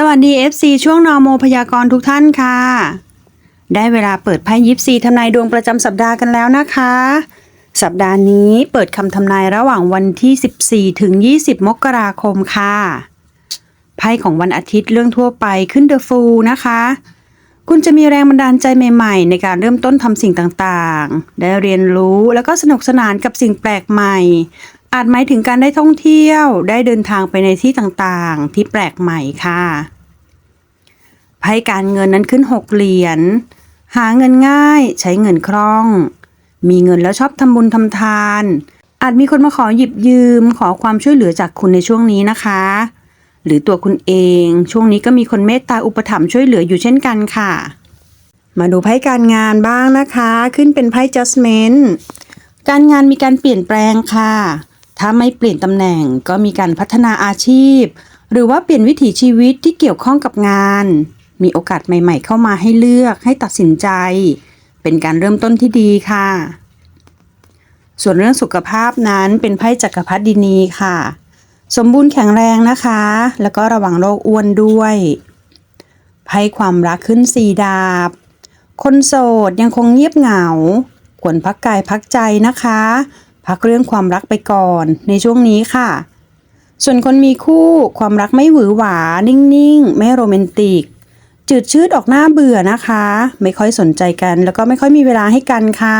สวัสดี FC ช่วงนอโมพยากรณ์ทุกท่านค่ะ ได้เวลาเปิดไพ่ยิปซีทำนายดวงประจำสัปดาห์กันแล้วนะคะ สัปดาห์นี้เปิดคำทำนายระหว่างวันที่ 14 ถึง 20 มกราคมค่ะ ไพ่ของวันอาทิตย์เรื่องทั่วไปขึ้นเดอะฟูนะคะ คุณจะมีแรงบันดาลใจใหม่ๆ ในการเริ่มต้นทำสิ่งต่างๆ ได้เรียนรู้แล้วก็สนุกสนานกับสิ่งแปลกใหม่ อาจหมายถึงการได้ท่องเที่ยวได้เดินทางไปในที่ต่างๆ ที่แปลกใหม่ค่ะไพ่การเงินนั้นขึ้นหกเหรียญ หาเงินง่ายใช้เงินคล่อง มีเงินแล้วชอบทำบุญทำทาน อาจมีคนมาขอหยิบยืมขอความช่วยเหลือจากคุณในช่วงนี้นะคะ หรือตัวคุณเองช่วงนี้ก็มีคนเมตตาอุปถัมภ์ช่วยเหลืออยู่เช่นกันค่ะ มาดูไพ่การงานบ้างนะคะ ขึ้นเป็นไพ่ judgment การงานมีการเปลี่ยนแปลงค่ะ ถ้าไม่เปลี่ยนตำแหน่งก็มีการพัฒนาอาชีพ หรือว่าเปลี่ยนวิถีชีวิตที่เกี่ยวข้องกับงาน มีโอกาสใหม่ ๆ เข้ามาให้เลือกให้ตัดสินใจ เป็นการเริ่มต้นที่ดีค่ะ ส่วนเรื่องสุขภาพนั้นเป็นไพ่จักรพรรดินีค่ะ สมบูรณ์แข็งแรงนะคะ แล้วก็ระวังโรคอ้วนด้วยไพ่ความรักขึ้นสีดาบ คนโสดยังคงเงียบเหงา ควรพักกายพักใจนะคะ พักเรื่องความรักไปก่อนในช่วงนี้ค่ะ ส่วนคนมีคู่ความรักไม่หวือหวา นิ่งๆ ไม่โรแมนติก จืดชืดออกหน้าเบื่อนะคะ ไม่ค่อยสนใจกัน แล้วก็ไม่ค่อยมีเวลาให้กันค่ะ